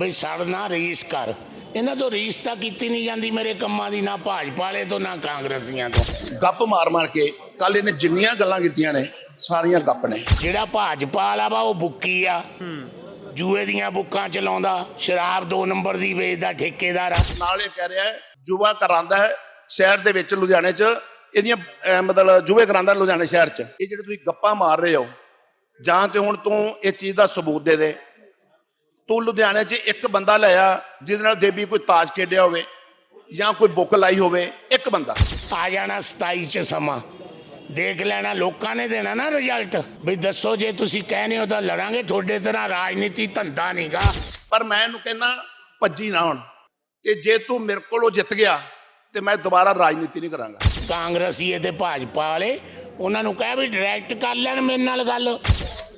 ਬਈ ਸੜ ਨਾ ਰੀਸ ਕਰ। ਇਹਨਾਂ ਤੋਂ ਰੀਸ ਤਾਂ ਕੀਤੀ ਨਹੀਂ ਜਾਂਦੀ ਮੇਰੇ ਕੰਮਾਂ ਦੀ ਨਾ ਭਾਜਪਾ ਵਾਲੇ ਤੋਂ ਨਾ ਕਾਂਗਰਸੀਆਂ ਤੋਂ। ਗੱਪ ਮਾਰ ਮਾਰ ਕੇ ਕੱਲ ਇਹਨੇ ਜਿੰਨੀਆਂ ਗੱਲਾਂ ਕੀਤੀਆਂ ਨੇ ਸਾਰੀਆਂ ਗੱਪ ਨੇ। ਜਿਹੜਾ ਭਾਜਪਾ ਵਾਲਾ ਵਾ ਉਹ ਬੁੱਕੀ ਆ। ਜੂਏ ਦੀਆਂ ਬੁੱਕਾਂ ਚਲਾਉਂਦਾ ਸ਼ਰਾਬ ਦੋ ਨੰਬਰ ਦੀ ਵੇਚਦਾ ਠੇਕੇਦਾਰ ਆ। ਨਾਲ ਇਹ ਕਹਿ ਰਿਹਾ ਹੈ ਜੁਆ ਕਰਾਂਦਾ ਹੈ ਸ਼ਹਿਰ ਦੇ ਵਿੱਚ ਲੁਧਿਆਣੇ 'ਚ। ਇਹਦੀਆਂ ਅਹ, ਮਤਲਬ ਜੂਏ ਕਰਾਂਦਾ ਲੁਧਿਆਣੇ ਸ਼ਹਿਰ 'ਚ। ਇਹ ਜਿਹੜੇ ਤੁਸੀਂ ਗੱਪਾਂ ਮਾਰ ਰਹੇ ਹੋ ਜਾਂ ਤੇ ਹੁਣ ਤੂੰ ਇਹ ਚੀਜ਼ ਦਾ ਸਬੂਤ ਦੇ ਦੇ। ਤੂੰ ਲੁਧਿਆਣੇ 'ਚ ਇੱਕ ਬੰਦਾ ਲਿਆ ਜਿਹਦੇ ਨਾਲ ਦੇਵੀ ਕੋਈ ਤਾਸ਼ ਖੇਡਿਆ ਹੋਵੇ ਜਾਂ ਕੋਈ ਬੁੱਕ ਲਾਈ ਹੋਵੇ ਇੱਕ ਬੰਦਾ। ਆ ਜਾਣਾ 27 ਚ ਸਮਾਂ। ਦੇਖ ਲੈਣਾ ਲੋਕਾਂ ਨੇ ਦੇਣਾ ਨਾ ਰਿਜ਼ਲਟ ਵੀ ਦੱਸੋ ਜੇ ਤੁਸੀਂ ਕਹਿੰਦੇ ਹੋ ਤਾਂ ਲੜਾਂਗੇ ਤੁਹਾਡੇ ਤਰ੍ਹਾਂ ਰਾਜਨੀਤੀ ਧੰਦਾ ਨਹੀਂਗਾ। ਪਰ ਮੈਂ ਇਹਨੂੰ ਕਹਿੰਦਾ ਭੱਜੀ ਨਾ ਹੁਣ। ਤੇ ਜੇ ਤੂੰ ਮੇਰੇ ਕੋਲੋਂ ਜਿੱਤ ਗਿਆ ਤੇ ਮੈਂ ਦੁਬਾਰਾ ਰਾਜਨੀਤੀ ਨਹੀਂ ਕਰਾਂਗਾ। ਕਾਂਗਰਸੀ ਤੇ ਭਾਜਪਾ ਵਾਲੇ ਉਹਨਾਂ ਨੂੰ ਕਹਿ ਵੀ ਡਾਇਰੈਕਟ ਕਰ ਲੈਣ ਮੇਰੇ ਨਾਲ ਗੱਲ।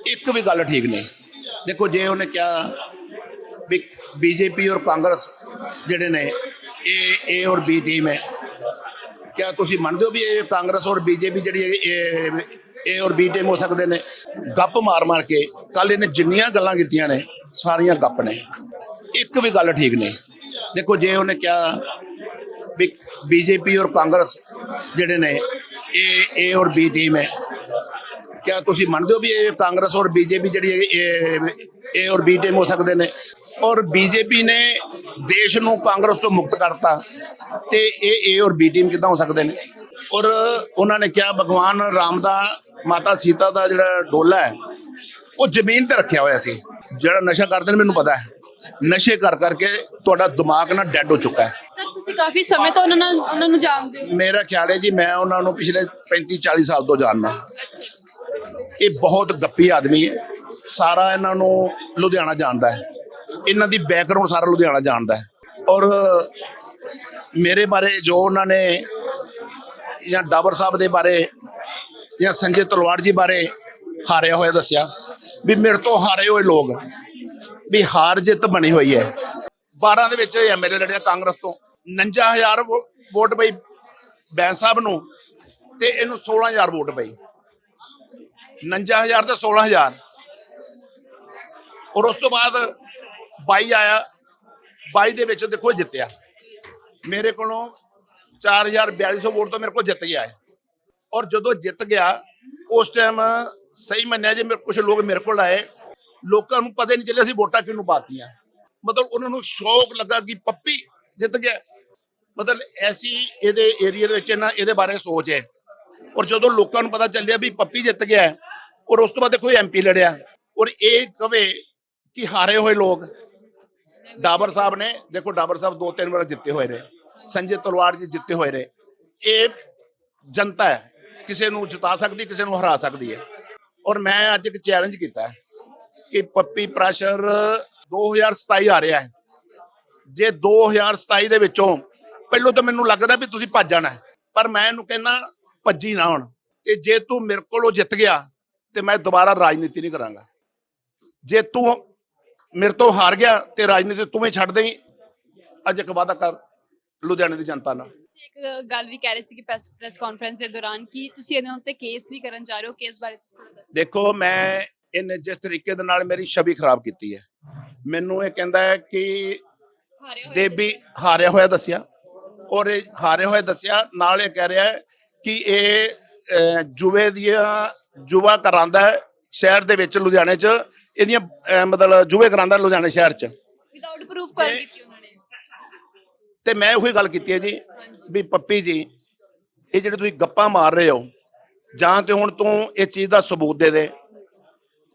ਇੱਕ ਵੀ ਗੱਲ ਠੀਕ ਨਹੀਂ। ਦੇਖੋ ਜੇ ਉਹਨੇ ਕਿਹਾ ਵੀ ਬੀਜੇਪੀ ਔਰ ਕਾਂਗਰਸ ਜਿਹੜੇ ਨੇ ਇਹ ਏ ਔਰ ਬੀ ਟੀਮ ਹੈ। ਕਿਆ ਤੁਸੀਂ ਮੰਨਦੇ ਹੋ ਵੀ ਇਹ ਕਾਂਗਰਸ ਔਰ ਬੀਜੇਪੀ ਜਿਹੜੀ ਹੈ ਏ ਔਰ ਬੀ ਟੀਮ ਹੋ ਸਕਦੇ ਨੇ? ਗੱਪ ਮਾਰ ਮਾਰ ਕੇ ਕੱਲ ਇਹਨੇ ਜਿੰਨੀਆਂ ਗੱਲਾਂ ਕੀਤੀਆਂ ਨੇ, ਸਾਰੀਆਂ ਗੱਪ ਨੇ। ਇੱਕ ਵੀ ਗੱਲ ਠੀਕ ਨਹੀਂ। ਦੇਖੋ, ਜੇ ਉਹਨੇ ਕਿਹਾ ਵੀ ਬੀਜੇਪੀ ਔਰ ਕਾਂਗਰਸ ਜਿਹੜੇ ਨੇ ਇਹ ਏ ਔਰ ਬੀ ਟੀਮ ਹੈ, ਕਿਆ ਤੁਸੀਂ ਮੰਨਦੇ ਹੋ ਵੀ ਇਹ ਕਾਂਗਰਸ ਔਰ ਬੀਜੇਪੀ ਜਿਹੜੀ ਹੈ ਇਹ ਏ ਔਰ ਬੀ ਟੀਮ ਹੋ ਸਕਦੇ ਨੇ? ਔਰ ਬੀਜੇਪੀ ਨੇ ਦੇਸ਼ ਨੂੰ ਕਾਂਗਰਸ ਤੋਂ ਮੁਕਤ ਕਰਤਾ ਤੇ ਇਹ ਏ ਔਰ ਬੀ ਟੀਮ ਕਿਦਾਂ ਹੋ ਸਕਦੇ ਨੇ? ਔਰ ਉਹਨਾਂ ਨੇ ਕਿਹਾ ਭਗਵਾਨ ਰਾਮ ਦਾ ਮਾਤਾ ਸੀਤਾ ਦਾ ਜਿਹੜਾ ਡੋਲਾ ਹੈ ਉਹ ਜ਼ਮੀਨ ਤੇ ਰੱਖਿਆ ਹੋਇਆ ਸੀ। ਜਿਹੜਾ ਨਸ਼ਾ ਕਰਦੇ ਨੇ ਮੈਨੂੰ ਪਤਾ ਹੈ। ਨਸ਼ੇ ਕਰ ਕਰਕੇ ਤੁਹਾਡਾ ਦਿਮਾਗ ਨਾ ਡੈਡ ਹੋ ਚੁੱਕਾ ਹੈ। ਸਰ ਤੁਸੀਂ ਕਾਫੀ ਸਮੇਂ ਤੋਂ ਉਹਨਾਂ ਨਾਲ ਉਹਨਾਂ ਨੂੰ ਜਾਣਦੇ ਹੋ। ਮੇਰਾ ਖਿਆਲ ਹੈ ਜੀ ਮੈਂ ਉਹਨਾਂ ਨੂੰ ਪਿਛਲੇ 35 40 ਸਾਲ ਤੋਂ ਜਾਣਦਾ। ਇਹ ਬਹੁਤ ਗੱਪੀ ਆਦਮੀ ਹੈ। ਸਾਰਾ ਇਹਨਾਂ ਨੂੰ ਲੁਧਿਆਣਾ ਜਾਣਦਾ ਹੈ। ਇਹਨਾਂ ਦੀ ਬੈਕਗ੍ਰਾਉਂਡ ਸਾਰਾ ਲੁਧਿਆਣਾ ਜਾਣਦਾ ਹੈ। ਔਰ ਮੇਰੇ ਬਾਰੇ ਜੋ ਉਹਨਾਂ ਨੇ ਜਾਂ ਡਾਬਰ ਸਾਹਿਬ ਦੇ ਬਾਰੇ ਜਾਂ ਸੰਜੇ ਤਲਵਾੜ ਜੀ ਬਾਰੇ ਹਾਰਿਆ ਹੋਇਆ ਦੱਸਿਆ ਵੀ ਮੇਰੇ ਤੋਂ ਹਾਰੇ ਹੋਏ ਲੋਕ ਵੀ ਹਾਰ ਜਿੱਤ ਬਣੀ ਹੋਈ ਹੈ। 12 ਦੇ ਵਿੱਚ ਐਮਐਲਏ ਲੜਿਆ ਕਾਂਗਰਸ ਤੋਂ। 59000 ਵੋ- ਵੋਟ ਪਈ ਬੈਂਸ ਸਾਹਿਬ ਨੂੰ ਤੇ ਇਹਨੂੰ 16000 ਵੋਟ ਪਈ। 59000 ਤੇ 16000 ਔਰ ਉਸ ਤੋਂ ਬਾਅਦ 22 ਆਇਆ 22 ਦੇ ਵਿੱਚ ਦੇਖੋ ਜਿੱਤਿਆ। ਮੇਰੇ ਕੋਲੋਂ 4200 ਵੋਟ ਤੋਂ ਮੇਰੇ ਕੋਲ ਜਿੱਤ ਗਿਆ ਹੈ। ਔਰ ਜਦੋਂ ਜਿੱਤ ਗਿਆ, ਉਸ ਟਾਈਮ ਸਹੀ ਮੰਨਿਆ ਜੇ ਮੇਰੇ ਕੁਝ ਲੋਕ ਮੇਰੇ ਕੋਲ ਆਏ। ਲੋਕਾਂ ਨੂੰ ਪਤਾ ਨਹੀਂ ਚੱਲਿਆ ਸੀ ਵੋਟਾਂ ਕਿਹਨੂੰ ਪਾਤੀਆਂ। ਮਤਲਬ ਉਹਨਾਂ ਨੂੰ ਸ਼ੌਕ ਲੱਗਾ ਕਿ ਪੱਪੀ ਜਿੱਤ ਗਿਆ। ਮਤਲਬ ਐਸੀ ਇਹਦੇ ਏਰੀਆ ਦੇ ਵਿੱਚ ਇਹਨਾਂ ਇਹਦੇ ਬਾਰੇ ਸੋਚ ਹੈ। ਔਰ ਜਦੋਂ ਲੋਕਾਂ ਨੂੰ ਪਤਾ ਚੱਲਿਆ ਵੀ ਪੱਪੀ ਜਿੱਤ ਗਿਆ ਔਰ ਉਸ ਤੋਂ ਬਾਅਦ ਦੇਖੋ ਐਮਪੀ ਲੜਿਆ। ਔਰ ਇਹ ਕਵੇ ਕਿ ਹਾਰੇ ਹੋਏ ਲੋਕ। ਡਾਬਰ ਸਾਹਿਬ ਨੇ, ਦੇਖੋ ਡਾਬਰ ਸਾਹਿਬ ਦੋ ਤਿੰਨ ਵਾਰ ਜਿੱਤੇ ਹੋਏ ਨੇ, ਸੰਜੇ ਤਲਵਾਰ ਜੀ ਜਿੱਤੇ ਹੋਏ ਨੇ। ਇਹ ਜਨਤਾ ਹੈ, ਕਿਸੇ ਨੂੰ ਜਿਤਾ ਸਕਦੀ, ਕਿਸੇ ਨੂੰ ਹਰਾ ਸਕਦੀ ਹੈ। ਔਰ ਮੈਂ ਅੱਜ ਇੱਕ ਚੈਲੰਜ ਕੀਤਾ ਕਿ ਪੱਪੀ ਪ੍ਰੈਸ਼ਰ 2027 ਆ ਰਿਹਾ ਹੈ। ਜੇ 2027 ਦੇ ਵਿੱਚੋਂ ਪਹਿਲੋਂ ਤਾਂ ਮੈਨੂੰ ਲੱਗਦਾ ਵੀ ਤੁਸੀਂ ਭੱਜ ਜਾਣਾ ਪਰ ਮੈਂ ਇਹਨੂੰ ਕਹਿੰਦਾ ਭੱਜੀ ਨਾ ਹੁਣ। ਤੇ ਜੇ ਤੂੰ ਮੇਰੇ ਕੋਲੋਂ ਜਿੱਤ ਗਿਆ, ਤੇ ਮੈਂ ਦੁਬਾਰਾ ਰਾਜਨੀਤੀ ਨਹੀਂ ਕਰਾਂਗਾ। ਜੇ ਤੂੰ ਮੇਰੇ ਤੋਂ ਹਾਰ ਗਿਆ ਤੇ ਰਾਜਨੀਤੀ ਤੂੰ ਹੀ ਛੱਡ ਦੇਈਂ। ਅੱਜ ਇੱਕ ਵਾਅਦਾ ਕਰ ਲੁਧਿਆਣੇ ਦੀ ਜਨਤਾ ਨਾਲ। ਤੁਸੀਂ ਇੱਕ ਗੱਲ ਵੀ ਕਹਿ ਰਹੇ ਸੀ ਕਿ ਪ੍ਰੈਸ ਪ੍ਰੈਸ ਕਾਨਫਰੰਸ ਦੇ ਦੌਰਾਨ ਕਿ ਤੁਸੀਂ ਇਹਨਾਂ ਉੱਤੇ ਕੇਸ ਵੀ ਕਰਨ ਜਾ ਰਹੇ ਹੋ ਕੇਸ ਬਾਰੇ ਤੁਸੀਂ ਥੋੜ੍ਹਾ ਦੱਸੋ। ਦੇਖੋ ਮੈਂ ਇਹਨੇ ਜਿਸ ਤਰੀਕੇ ਦੇ ਨਾਲ ਮੇਰੀ ਛਵੀ ਖਰਾਬ ਕੀਤੀ ਹੈ। ਮੈਨੂੰ ਇਹ ਕਹਿੰਦਾ ਹੈ ਕਿ ਹਾਰੇ ਹੋਏ ਦੇਵੀ ਹਾਰਿਆ ਹੋਇਆ ਦੱਸਿਆ। ਔਰ ਇਹ ਹਾਰਿਆ ਹੋਇਆ ਦੱਸਿਆ ਨਾਲ ਇਹ ਕਹਿ ਰਿਹਾ ਹੈ ਕਿ ਇਹ ਜੂਏ ਦੀਆਂ ਜੁਆ ਕਰਾਂਦਾ ਹੈ। ਸ਼ਹਿਰ ਦੇ ਵਿੱਚ ਲੁਧਿਆਣੇ 'ਚ ਇਹਦੀਆਂ ਮਤਲਬ ਜੂਏ ਕਰਾਂਦਾ ਲੁਧਿਆਣੇ ਸ਼ਹਿਰ 'ਚ। ਵਿਦਆਊਟ ਪ੍ਰੂਫ ਕਾਲ ਕੀਤੀ ਉਹਨਾਂ ਨੇ। ਤੇ ਮੈਂ ਉਹੀ ਗੱਲ ਕੀਤੀ ਹੈ ਜੀ ਵੀ ਪੱਪੀ ਜੀ ਇਹ ਜਿਹੜੇ ਤੁਸੀਂ ਗੱਪਾਂ ਮਾਰ ਰਹੇ ਹੋ ਜਾਂ ਤੇ ਹੁਣ ਤੂੰ ਇਹ ਚੀਜ਼ ਦਾ ਸਬੂਤ ਦੇ ਦੇ।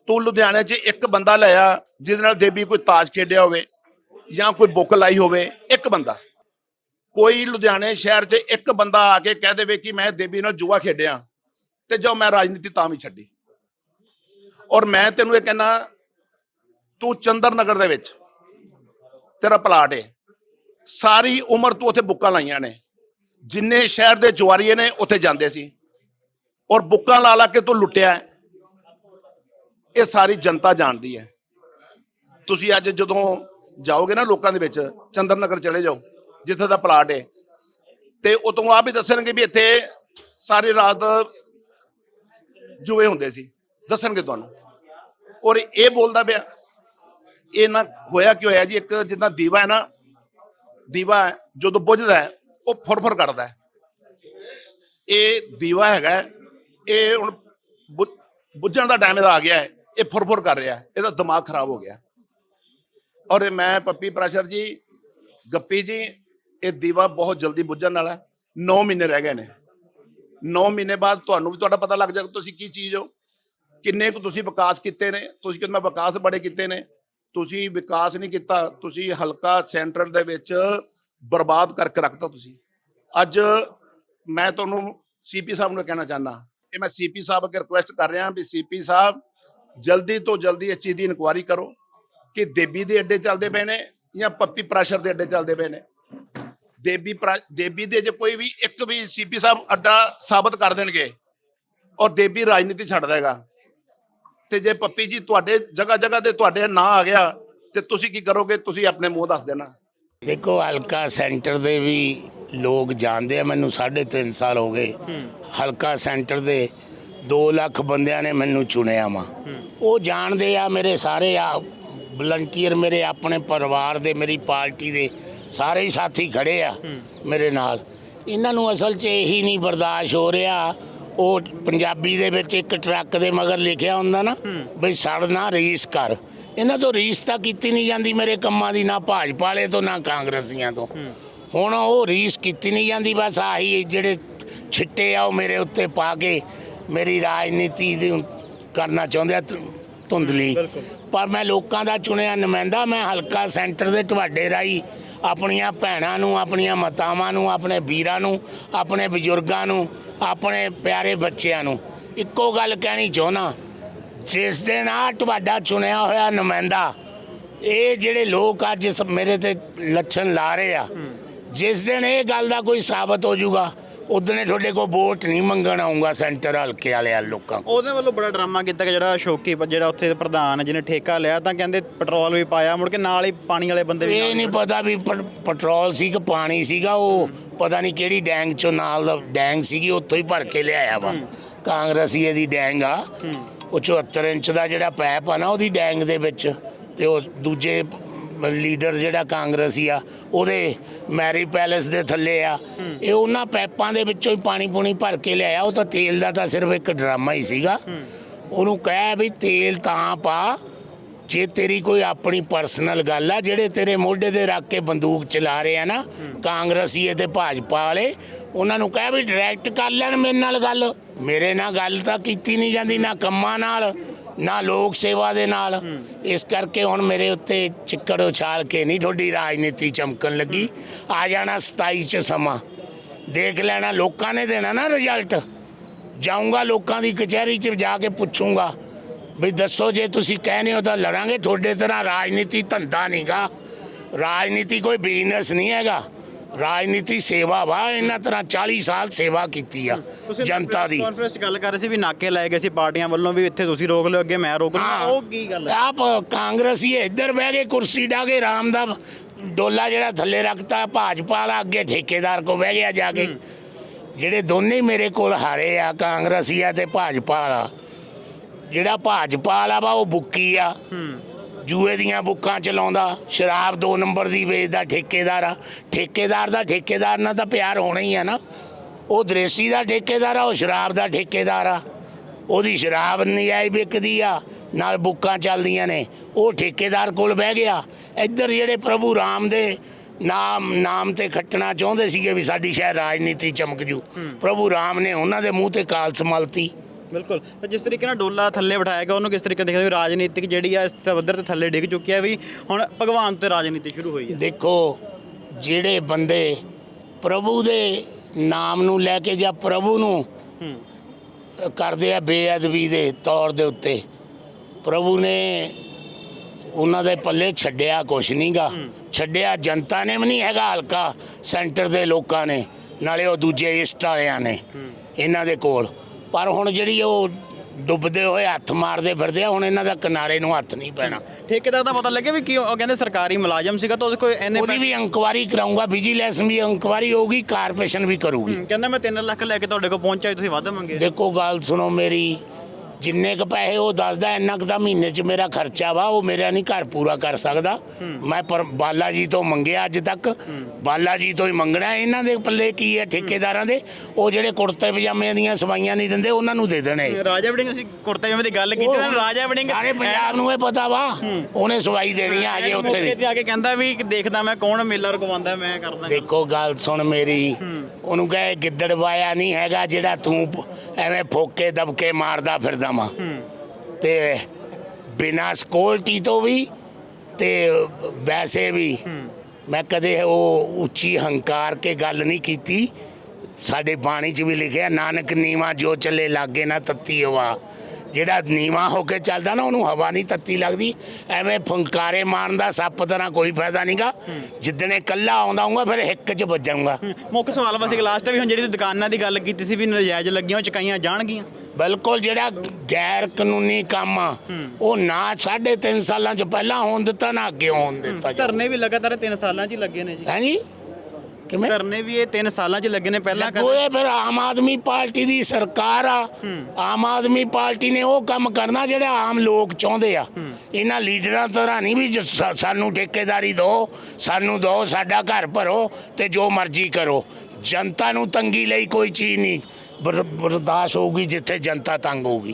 ਤੂੰ ਲੁਧਿਆਣੇ 'ਚ ਇੱਕ ਬੰਦਾ ਲਿਆ ਜਿਹਦੇ ਨਾਲ ਦੇਵੀ ਕੋਈ ਤਾਸ਼ ਖੇਡਿਆ ਹੋਵੇ ਜਾਂ ਕੋਈ ਬੁੱਕ ਲਾਈ ਹੋਵੇ ਇੱਕ ਬੰਦਾ। ਕੋਈ ਲੁਧਿਆਣੇ ਸ਼ਹਿਰ 'ਚ ਇੱਕ ਬੰਦਾ ਆ ਕੇ ਕਹਿ ਦੇਵੇ ਕਿ ਮੈਂ ਦੇਵੀ ਨਾਲ ਜੂਆ ਖੇਡਿਆ ਤੇ ਜੋ ਮੈਂ ਰਾਜਨੀਤੀ ਤਾਂ ਵੀ ਛੱਡੀ। ਔਰ ਮੈਂ ਤੈਨੂੰ ਇਹ ਕਹਿਣਾ ਤੂੰ ਚੰਦਰ ਨਗਰ ਦੇ ਵਿੱਚ, ਤੇਰਾ ਪਲਾਟ ਏ। ਸਾਰੀ ਉਮਰ ਤੂੰ ਉੱਥੇ ਬੁੱਕਾਂ ਲਾਈਆਂ ਨੇ। ਜਿੰਨੇ ਸ਼ਹਿਰ ਦੇ ਜੁਆਰੀਏ ਨੇ, ਉੱਥੇ ਜਾਂਦੇ ਸੀ। ਔਰ ਬੁੱਕਾਂ ਲਾ ਲਾ ਕੇ ਤੂੰ ਲੁੱਟਿਆ ਇਹ ਸਾਰੀ ਜਨਤਾ ਜਾਣਦੀ ਹੈ। ਤੁਸੀਂ ਅੱਜ ਜਦੋਂ ਜਾਓਗੇ ਨਾ ਲੋਕਾਂ ਦੇ ਵਿੱਚ, ਚੰਦਰ ਨਗਰ ਚਲੇ ਜਾਓ, ਜਿੱਥੇ ਦਾ ਪਲਾਟ ਹੈ ਤੇ ਉਤੋਂ ਆਪ ਵੀ ਦੱਸਣਗੇ ਵੀ ਇੱਥੇ ਸਾਰੀ ਰਾਤ ਜੂਏ ਹੁੰਦੇ ਸੀ। ਦੱਸਣਗੇ ਤੁਹਾਨੂੰ। ਔਰ ਇਹ ਬੋਲਦਾ ਪਿਆ ਇਹ ਨਾ ਹੋਇਆ ਕਿ ਹੋਇਆ ਜੀ ਇੱਕ ਜਿੱਦਾਂ ਦੀਵਾ ਹੈ ਨਾ ਦੀਵਾ ਹੈ, ਜਦੋਂ ਬੁਝਦਾ ਹੈ ਉਹ ਫੁਰਫੁਰ ਕਰਦਾ ਹੈ। ਇਹ ਦੀਵਾ ਹੈਗਾ ਇਹ ਹੁਣ ਬੁੱਝਣ ਦਾ ਟਾਈਮ ਇਹਦਾ ਆ ਗਿਆ ਹੈ ਇਹ ਫੁਰਫੁਰ ਕਰ ਰਿਹਾ ਇਹਦਾ ਦਿਮਾਗ ਖਰਾਬ ਹੋ ਗਿਆ। ਔਰ ਮੈਂ ਪੱਪੀ ਪ੍ਰੈਸ਼ਰ ਜੀ ਗੱਪੀ ਜੀ ਇਹ ਦੀਵਾ ਬਹੁਤ ਜਲਦੀ ਬੁੱਝਣ ਵਾਲਾ ਹੈ 9 ਮਹੀਨੇ ਰਹਿ ਗਏ ਨੇ। 9 ਮਹੀਨੇ ਬਾਅਦ ਤੁਹਾਨੂੰ ਵੀ ਤੁਹਾਡਾ ਪਤਾ ਲੱਗ ਜਾਏਗਾ ਤੁਸੀਂ ਕੀ ਚੀਜ਼ ਹੋ। ਕਿੰਨੇ ਕੁ ਤੁਸੀਂ ਵਿਕਾਸ ਕੀਤੇ ਨੇ? ਤੁਸੀਂ ਕਹਿੰਦੇ ਮੈਂ ਵਿਕਾਸ ਬੜੇ ਕੀਤੇ ਨੇ। ਤੁਸੀਂ ਵਿਕਾਸ ਨਹੀਂ ਕੀਤਾ, ਤੁਸੀਂ ਹਲਕਾ ਸੈਂਟਰ ਦੇ ਵਿੱਚ ਬਰਬਾਦ ਕਰਕੇ ਰੱਖਤਾ ਤੁਸੀਂ। ਅੱਜ ਮੈਂ ਤੁਹਾਨੂੰ ਸੀਪੀ ਸਾਹਿਬ ਨੂੰ ਕਹਿਣਾ ਚਾਹਨਾ ਇਹ ਮੈਂ ਸੀਪੀ ਸਾਹਿਬ ਅੱਗੇ ਰਿਕੁਐਸਟ ਕਰ ਰਿਹਾ ਵੀ ਸੀਪੀ ਸਾਹਿਬ ਜਲਦੀ ਤੋਂ ਜਲਦੀ ਇਸ ਚੀਜ਼ ਦੀ ਇਨਕੁਆਇਰੀ ਕਰੋ ਕਿ ਦੇਬੀ ਦੇ ਅੱਡੇ ਚੱਲਦੇ ਪਏ ਨੇ ਜਾਂ ਪੱਪੀ ਪ੍ਰੈਸ਼ਰ ਦੇ ਅੱਡੇ ਚੱਲਦੇ ਪਏ ਨੇ। ਦੇਬੀ ਪ੍ਰਾ- ਦੇਬੀ ਦੇ ਜੇ ਕੋਈ ਵੀ ਇੱਕ ਵੀ ਸੀਪੀ ਸਾਹਿਬ ਅੱਡਾ ਸਾਬਤ ਕਰ ਦੇਣਗੇ ਔਰ ਦੇਬੀ ਰਾਜਨੀਤੀ ਛੱਡ ਦੇਗਾ। ਤੇ ਜੇ ਪੱਪੀ ਜੀ ਤੁਹਾਡੇ ਜਗ੍ਹਾ ਜਗ੍ਹਾ ਤੇ ਤੁਹਾਡੇ ਨਾਂ ਆ ਗਿਆ ਤੇ ਤੁਸੀਂ ਕੀ ਕਰੋਗੇ? ਤੁਸੀਂ ਆਪਣੇ ਮੂੰਹ ਦੱਸ ਦੇਣਾ। ਦੇਖੋ ਹਲਕਾ ਸੈਂਟਰ ਦੇ ਵੀ ਲੋਕ ਜਾਣਦੇ ਆ ਮੈਨੂੰ 3.5 ਸਾਲ ਹੋ ਗਏ। ਹਲਕਾ ਸੈਂਟਰ ਦੇ 2 ਲੱਖ ਬੰਦਿਆਂ ਨੇ ਮੈਨੂੰ ਚੁਣਿਆ ਵਾ। ਉਹ ਜਾਣਦੇ ਆ ਮੇਰੇ ਸਾਰੇ ਆ ਵਲੰਟੀਅਰ ਮੇਰੇ ਆਪਣੇ ਪਰਿਵਾਰ ਦੇ ਮੇਰੀ ਪਾਰਟੀ ਦੇ ਸਾਰੇ ਹੀ ਸਾਥੀ ਖੜੇ ਆ ਮੇਰੇ ਨਾਲ। ਇਹਨਾਂ ਨੂੰ ਅਸਲ 'ਚ ਇਹੀ ਨਹੀਂ ਬਰਦਾਸ਼ਤ ਹੋ ਰਿਹਾ ਉਹ ਪੰਜਾਬੀ ਦੇ ਵਿੱਚ ਇੱਕ ਟਰੱਕ ਦੇ ਮਗਰ ਲਿਖਿਆ ਹੁੰਦਾ ਨਾ ਬਈ ਸੜ ਨਾ ਰੀਸ ਕਰ। ਇਹਨਾਂ ਤੋਂ ਰੀਸ ਤਾਂ ਕੀਤੀ ਨਹੀਂ ਜਾਂਦੀ ਮੇਰੇ ਕੰਮਾਂ ਦੀ ਨਾ ਭਾਜਪਾ ਵਾਲੇ ਤੋਂ ਨਾ ਕਾਂਗਰਸੀਆਂ ਤੋਂ। ਹੁਣ ਉਹ ਰੀਸ ਕੀਤੀ ਨਹੀਂ ਜਾਂਦੀ ਬਸ ਆਹੀ ਜਿਹੜੇ ਛਿੱਟੇ ਆ ਉਹ ਮੇਰੇ ਉੱਤੇ ਪਾ ਕੇ ਮੇਰੀ ਰਾਜਨੀਤੀ ਦੀ ਕਰਨਾ ਚਾਹੁੰਦੇ ਆ ਧੁੰਦਲੀ। ਪਰ ਮੈਂ ਲੋਕਾਂ ਦਾ ਚੁਣਿਆ ਨੁਮਾਇੰਦਾ ਮੈਂ ਹਲਕਾ ਸੈਂਟਰ ਦੇ ਤੁਹਾਡੇ ਰਾਈ ਆਪਣੀਆਂ ਭੈਣਾਂ ਨੂੰ, ਆਪਣੀਆਂ ਮਾਤਾਵਾਂ ਨੂੰ, ਆਪਣੇ ਵੀਰਾਂ ਨੂੰ, ਆਪਣੇ ਬਜ਼ੁਰਗਾਂ ਨੂੰ, ਆਪਣੇ ਪਿਆਰੇ ਬੱਚਿਆਂ ਨੂੰ। ਇੱਕੋ ਗੱਲ ਕਹਿਣੀ ਚਾਹੁੰਦਾ, ਜਿਸ ਦਿਨ ਆ ਤੁਹਾਡਾ ਚੁਣਿਆ ਹੋਇਆ ਨੁਮਾਇੰਦਾ, ਇਹ ਜਿਹੜੇ ਲੋਕ ਅੱਜ ਮੇਰੇ ਤੇ ਲੱਛਣ ਲਾ ਰਹੇ ਆ, ਜਿਸ ਦਿਨ ਇਹ ਗੱਲ ਦਾ ਕੋਈ ਸਾਬਤ ਹੋ ਜਾਊਗਾ ਉਦਨੇ ਤੁਹਾਡੇ ਕੋਲ ਵੋਟ ਨਹੀਂ ਮੰਗਣ ਆਉਂਗਾ ਸੈਂਟਰ ਹਲਕੇ ਵਾਲੇ ਆ ਲੋਕਾਂ ਕੋਲ। ਉਹਦੇ ਵੱਲੋਂ ਬੜਾ ਡਰਾਮਾ ਕੀਤਾ ਕਿ ਜਿਹੜਾ ਸ਼ੋਕੀ ਜਿਹੜਾ ਉੱਥੇ ਪ੍ਰਧਾਨ ਜਿਹਨੇ ਠੇਕਾ ਲਿਆ ਤਾਂ ਕਹਿੰਦੇ ਪੈਟਰੋਲ ਵੀ ਪਾਇਆ ਮੁੜ ਕੇ ਨਾਲ ਹੀ ਪਾਣੀ ਵਾਲੇ ਬੰਦੇ ਵੀ ਇਹ ਨਹੀਂ ਪਤਾ ਵੀ ਪੈਟਰੋਲ ਸੀ ਕਿ ਪਾਣੀ ਸੀਗਾ ਉਹ ਪਤਾ ਨਹੀਂ ਕਿਹੜੀ ਡੈਂਗ ਚੋਂ ਨਾਲ ਦਾ ਡੈਂਗ ਸੀਗੀ ਉੱਥੋਂ ਹੀ ਭਰ ਕੇ ਲਿਆਇਆ ਵਾ। ਕਾਂਗਰਸੀਏ ਦੀ ਡੈਂਗ ਆ। ਉਹ 74 ਇੰਚ ਦਾ ਜਿਹੜਾ ਪੈਪ ਆ ਨਾ ਉਹਦੀ ਡੈਂਗ ਦੇ ਵਿੱਚ ਤੇ ਉਹ ਦੂਜੇ ਲੀਡਰ ਜਿਹੜਾ ਕਾਂਗਰਸੀ ਆ, ਉਹਦੇ ਮੈਰੀ ਪੈਲੇਸ ਦੇ ਥੱਲੇ ਆ। ਇਹ ਉਹਨਾਂ ਪੈਪਾਂ ਦੇ ਵਿੱਚੋਂ ਹੀ ਪਾਣੀ ਪੂਣੀ ਭਰ ਕੇ ਲਿਆਇਆ। ਉਹ ਤਾਂ ਤੇਲ ਦਾ ਤਾਂ ਸਿਰਫ ਇੱਕ ਡਰਾਮਾ ਹੀ ਸੀਗਾ। ਉਹਨੂੰ ਕਹਿ ਵੀ ਤੇਲ ਤਾਂ ਪਾ, ਜੇ ਤੇਰੀ ਕੋਈ ਆਪਣੀ ਪਰਸਨਲ ਗੱਲ ਆ, ਜਿਹੜੇ ਤੇਰੇ ਮੋਢੇ ਤੇ ਰੱਖ ਕੇ ਬੰਦੂਕ ਚਲਾ ਰਹੇ ਆ ਨਾ, ਕਾਂਗਰਸੀ ਤੇ ਭਾਜਪਾ ਵਾਲੇ, ਉਹਨਾਂ ਨੂੰ ਕਹਿ ਵੀ ਡਾਇਰੈਕਟ ਕਰ ਲੈਣ ਮੇਰੇ ਨਾਲ ਗੱਲ। ਮੇਰੇ ਨਾਲ ਗੱਲ ਤਾਂ ਕੀਤੀ ਨਹੀਂ ਜਾਂਦੀ, ਨਾ ਕੰਮਾਂ ਨਾਲ। ਨਾ ਲੋਕ ਸੇਵਾ ਦੇ ਨਾਲ। ਇਸ ਕਰਕੇ ਹੁਣ ਮੇਰੇ ਉੱਤੇ ਚਿੱਕੜ ਉਛਾਲ ਕੇ ਨਹੀਂ ਤੁਹਾਡੀ ਰਾਜਨੀਤੀ ਚਮਕਣ ਲੱਗੀ। ਆ ਜਾਣਾ 27 ਚ ਸਮਾਂ। ਦੇਖ ਲੈਣਾ, ਲੋਕਾਂ ਨੇ ਦੇਣਾ ਨਾ ਰਿਜ਼ਲਟ ਜਾਊਂਗਾ ਲੋਕਾਂ ਦੀ ਕਚਹਿਰੀ 'ਚ, ਜਾ ਕੇ ਪੁੱਛੂੰਗਾ। ਵੀ ਦੱਸੋ ਜੇ ਤੁਸੀਂ ਕਹਿੰਦੇ ਹੋ ਤਾਂ ਲੜਾਂਗੇ, ਤੁਹਾਡੇ ਤਰ੍ਹਾਂ ਰਾਜਨੀਤੀ ਧੰਦਾ ਨਹੀਂਗਾ ਰਾਜਨੀਤੀ ਕੋਈ ਬਿਜ਼ਨਸ ਨਹੀਂ ਹੈਗਾ। ਰਾਜਨੀਤੀ ਸੇਵਾ ਵਾ ਇਹਨਾਂ ਤਰ੍ਹਾਂ 40 ਸਾਲ ਸੇਵਾ ਕੀਤੀ ਆ ਜਨਤਾ ਦੀ। ਕਾਨਫਰੰਸ 'ਚ ਗੱਲ ਕਰ ਰਹੇ ਸੀ ਵੀ ਨਾਕੇ ਲਾਏ ਗਏ ਸੀ ਪਾਰਟੀਆਂ ਵੱਲੋਂ ਵੀ ਇੱਥੇ ਤੁਸੀਂ ਰੋਕ ਲਿਓ ਅੱਗੇ ਮੈਂ ਰੋਕ ਲਵਾਂ। ਉਹ ਕੀ ਗੱਲ ਹੈ? ਆਪ ਕਾਂਗਰਸੀ ਇੱਧਰ ਬਹਿ ਕੇ ਕੁਰਸੀ ਕੇ ਰਾਮ ਦਾ ਡੋਲਾ ਜਿਹੜਾ ਥੱਲੇ ਰੱਖਤਾ ਭਾਜਪਾ ਵਾਲਾ ਅੱਗੇ ਠੇਕੇਦਾਰ ਕੋ ਬਹਿ ਗਿਆ ਜਾ ਕੇ। ਜਿਹੜੇ ਦੋਨੇ ਮੇਰੇ ਕੋਲ ਹਾਰੇ ਆ ਕਾਂਗਰਸੀ ਆ ਤੇ ਭਾਜਪਾ ਵਾਲਾ। ਜਿਹੜਾ ਭਾਜਪਾ ਵਾਲਾ ਵਾ ਉਹ ਬੁੱਕੀ ਆ। ਜੂਏ ਦੀਆਂ ਬੁੱਕਾਂ ਚਲਾਉਂਦਾ ਸ਼ਰਾਬ ਦੋ ਨੰਬਰ ਦੀ ਵੇਚਦਾ ਠੇਕੇਦਾਰ ਆ। ਠੇਕੇਦਾਰ ਦਾ ਠੇਕੇਦਾਰ ਨਾਲ ਤਾਂ ਪਿਆਰ ਹੋਣਾ ਹੀ ਆ ਨਾ। ਉਹ ਦਰੇਸੀ ਦਾ ਠੇਕੇਦਾਰ ਆ ਉਹ ਸ਼ਰਾਬ ਦਾ ਠੇਕੇਦਾਰ ਆ। ਉਹਦੀ ਸ਼ਰਾਬ ਨਜਾਇਜ਼ ਵਿਕਦੀ ਆ ਨਾਲ ਬੁੱਕਾਂ ਚੱਲਦੀਆਂ ਨੇ। ਉਹ ਠੇਕੇਦਾਰ ਕੋਲ ਬਹਿ ਗਿਆ। ਇੱਧਰ ਜਿਹੜੇ ਪ੍ਰਭੂ ਰਾਮ ਦੇ ਨਾਮ ਨਾਮ ਤੇ ਖੱਟਣਾ ਚਾਹੁੰਦੇ ਸੀਗੇ ਵੀ ਸਾਡੀ ਸ਼ਾਇਦ ਰਾਜਨੀਤੀ ਚਮਕ ਜੂ। ਪ੍ਰਭੂ ਰਾਮ ਨੇ ਉਹਨਾਂ ਦੇ ਮੂੰਹ ਤੇ ਕਾਲਸ ਮਲਤੀ ਬਿਲਕੁਲ। ਤਾਂ ਜਿਸ ਤਰੀਕੇ ਨਾਲ ਡੋਲਾ ਥੱਲੇ ਬਿਠਾਇਆ ਗਿਆ ਉਹਨੂੰ ਕਿਸ ਤਰੀਕੇ ਦੇਖਦੇ ਹੋ ਰਾਜਨੀਤਿਕ ਜਿਹੜੀ ਆ ਇਸ ਪੱਧਰ ਤੇ ਥੱਲੇ ਡਿੱਗ ਚੁੱਕੀ ਹੈ ਵੀ ਹੁਣ ਭਗਵਾਨ ਤੇ ਰਾਜਨੀਤੀ ਸ਼ੁਰੂ ਹੋਈ ਹੈ ਦੇਖੋ ਜਿਹੜੇ ਬੰਦੇ ਪ੍ਰਭੂ ਦੇ ਨਾਮ ਨੂੰ ਲੈ ਕੇ ਜਾਂ ਪ੍ਰਭੂ ਨੂੰ ਕਰਦੇ ਆ ਬੇਅਦਬੀ ਦੇ ਤੌਰ ਦੇ ਉੱਤੇ ਪ੍ਰਭੂ ਨੇ ਉਹਨਾਂ ਦੇ ਪੱਲੇ ਛੱਡਿਆ ਕੁਛ ਨਹੀਂਗਾ ਛੱਡਿਆ ਜਨਤਾ ਨੇ ਵੀ ਨਹੀਂ ਹੈਗਾ ਹਲਕਾ ਸੈਂਟਰ ਦੇ ਲੋਕਾਂ ਨੇ ਨਾਲੇ ਉਹ ਦੂਜੇ ਇਸਟ ਵਾਲਿਆਂ ਨੇ ਇਹਨਾਂ ਦੇ ਕੋਲ। ਪਰ ਹੁਣ ਜਿਹੜੀ ਉਹ ਡੁੱਬਦੇ ਹੋਏ ਹੱਥ ਮਾਰਦੇ ਫਿਰਦੇ ਆ ਹੁਣ ਇਹਨਾਂ ਦਾ ਕਿਨਾਰੇ ਨੂੰ ਹੱਥ ਨਹੀਂ ਪੈਣਾ। ਠੇਕੇਦਾਰ ਦਾ ਪਤਾ ਲੱਗਿਆ ਵੀ ਕੀ ਉਹ ਕਹਿੰਦੇ ਸਰਕਾਰੀ ਮੁਲਾਜ਼ਮ ਸੀਗਾ ਤਾਂ ਉਹਦੇ ਕੋਈ ਐਨੇ ਉਹਦੀ ਵੀ ਇਨਕੁਆਰੀ ਕਰਾਉਂਗਾ ਵਿਜੀਲੈਂਸ ਵੀ ਇਨਕੁਆਰੀ ਹੋਊਗੀ ਕਾਰਪੋਰੇਸ਼ਨ ਵੀ ਕਰੂਗੀ। ਕਹਿੰਦਾ ਮੈਂ 3 ਲੱਖ ਲੈ ਕੇ ਤੁਹਾਡੇ ਕੋਲ ਪਹੁੰਚਿਆ ਤੁਸੀਂ ਵੱਧ ਮੰਗੇ। ਦੇਖੋ ਗੱਲ ਸੁਣੋ ਮੇਰੀ। ਜਿੰਨੇ ਕ ਪੈਸੇ ਉਹ ਦੱਸਦਾ ਇੰਨਾ ਕੁ ਦਾ ਮਹੀਨੇ 'ਚ ਮੇਰਾ ਖਰਚਾ ਵਾ ਉਹ ਮੇਰਾ ਨਹੀਂ ਘਰ ਪੂਰਾ ਕਰ ਸਕਦਾ। ਮੈਂ ਪਰ ਬਾਲਾ ਜੀ ਤੋਂ ਮੰਗਿਆ ਅੱਜ ਤੱਕ। ਬਾਲਾ ਜੀ ਤੋਂ ਹੀ ਮੰਗਣਾ ਇਹਨਾਂ ਦੇ ਪੱਲੇ ਕੀ ਹੈ ਠੇਕੇਦਾਰਾਂ ਦੇ? ਉਹ ਜਿਹੜੇ ਕੁੜਤੇ ਪਜਾਮੇ ਦੀਆਂ ਸਵਾਈਆਂ ਨਹੀਂ ਦਿੰਦੇ ਉਹਨਾਂ ਨੂੰ ਦੇ ਦੇਣੇ। ਰਾਜਾ ਵੜਿੰਗ ਅਸੀਂ ਕੁੜਤੇ ਜਿਵੇਂ ਦੀ ਗੱਲ ਕੀਤੀ ਤਾਂ ਰਾਜਾ ਵੜਿੰਗ ਸਾਰੇ ਪੰਜਾਬ ਨੂੰ ਇਹ ਪਤਾ ਵਾ। ਉਹਨੇ ਸਵਾਈ ਦੇਣੀ ਆ ਅਜੇ ਉੱਥੇ ਦੀ। ਤੇ ਆ ਕੇ ਕਹਿੰਦਾ ਵੀ ਦੇਖਦਾ ਮੈਂ ਕੌਣ ਮੇਲਾ ਰਕਵਾਉਂਦਾ ਮੈਂ ਕਰਦਾ ਦੇਖੋ ਗੱਲ ਸੁਣ ਮੇਰੀ। ਉਹਨੂੰ ਕਹੇ ਗਿੱਦੜ ਵਾਇਆ ਨਹੀਂ ਹੈਗਾ ਜਿਹੜਾ ਤੂੰ ਐਵੇਂ ਫੋਕੇ ਦਬਕੇ ਮਾਰਦਾ ਫਿਰਦਾ ਵਾ ਤੇ ਬਿਨਾਂ ਸਕਿਉਰਟੀ ਤੋਂ ਵੀ ਤੇ ਵੈਸੇ ਵੀ ਮੈਂ ਕਦੇ ਉਹ ਉੱਚੀ ਹੰਕਾਰ ਕੇ ਗੱਲ ਨਹੀਂ ਕੀਤੀ। ਸਾਡੇ ਬਾਣੀ 'ਚ ਵੀ ਲਿਖਿਆ, ਨਾਨਕ ਨੀਵਾ ਜੋ ਚੱਲੇ ਲਾਗੇ ਨਾ ਤੱਤੀ ਹਵਾ। ਜਿਹੜਾ ਨੀਵਾ ਹੋ ਕੇ ਚੱਲਦਾ ਨਾ, ਉਹਨੂੰ ਹਵਾ ਨਹੀਂ ਤੱਤੀ ਲੱਗਦੀ। ਐਵੇਂ ਫੰਕਾਰੇ ਮਾਰਨ ਦਾ ਸੱਪ ਤਰ੍ਹਾਂ ਕੋਈ ਫਾਇਦਾ ਨਹੀਂਗਾ ਜਿੱਦਣੇ ਕੱਲਾ ਆਉਂਦਾ ਹੂੰਗਾ ਫਿਰ ਹਿੱਕ 'ਚ ਵੱਜਾਂਗਾ। ਮੁੱਖ ਸਵਾਲ ਬਸ ਇੱਕ ਲਾਸਟ ਵੀ, ਹੁਣ ਜਿਹੜੀ ਤੁਸੀਂ ਦੁਕਾਨਾਂ ਦੀ ਗੱਲ ਕੀਤੀ ਸੀ ਵੀ ਨਜਾਇਜ਼ ਲੱਗੀਆਂ, ਉਹ ਚਕਾਈਆਂ ਜਾਣਗੀਆਂ? ਬਿਲਕੁਲ ਜਿਹੜਾ ਗੈਰ ਕਾਨੂੰਨੀ ਕੰਮ ਆ ਉਹ ਨਾ 3.5 ਸਾਲਾਂ 'ਚ ਪਹਿਲਾਂ ਹੋਣ ਦਿੱਤਾ ਨਾ ਅੱਗੇ ਹੋਣ ਦਿੱਤਾ ਧਰਨੇ ਵੀ ਲਗਾਤਾਰ 3 ਸਾਲਾਂ 'ਚ ਹੀ ਲੱਗੇ ਨੇ ਜੀ। ਹੈ ਜੀ? ਕਿਵੇਂ? ਧਰਨੇ ਵੀ ਇਹ 3 ਸਾਲਾਂ 'ਚ ਲੱਗੇ ਨੇ ਪਹਿਲਾਂ ਓਏ ਫਿਰ ਆਮ ਆਦਮੀ ਪਾਰਟੀ ਦੀ ਸਰਕਾਰ ਆ। ਆਮ ਆਦਮੀ ਪਾਰਟੀ ਨੇ ਉਹ ਕੰਮ ਕਰਨਾ ਜਿਹੜਾ ਆਮ ਲੋਕ ਚਾਹੁੰਦੇ ਆ। ਇਹਨਾਂ ਲੀਡਰਾਂ ਤਰ੍ਹਾਂ ਨਹੀਂ ਵੀ ਸਾਨੂੰ ਠੇਕੇਦਾਰੀ ਦਿਓ ਸਾਨੂੰ ਦਿਓ ਸਾਡਾ ਘਰ ਭਰੋ ਤੇ ਜੋ ਮਰਜ਼ੀ ਕਰੋ। ਜਨਤਾ ਨੂੰ ਤੰਗੀ ਲਈ ਕੋਈ ਚੀਜ਼ ਨਹੀਂ। ਬਰ- ਬਰਦਾਸ਼ਤ ਹੋਊਗੀ ਜਿੱਥੇ ਜਨਤਾ ਤੰਗ ਹੋਊਗੀ।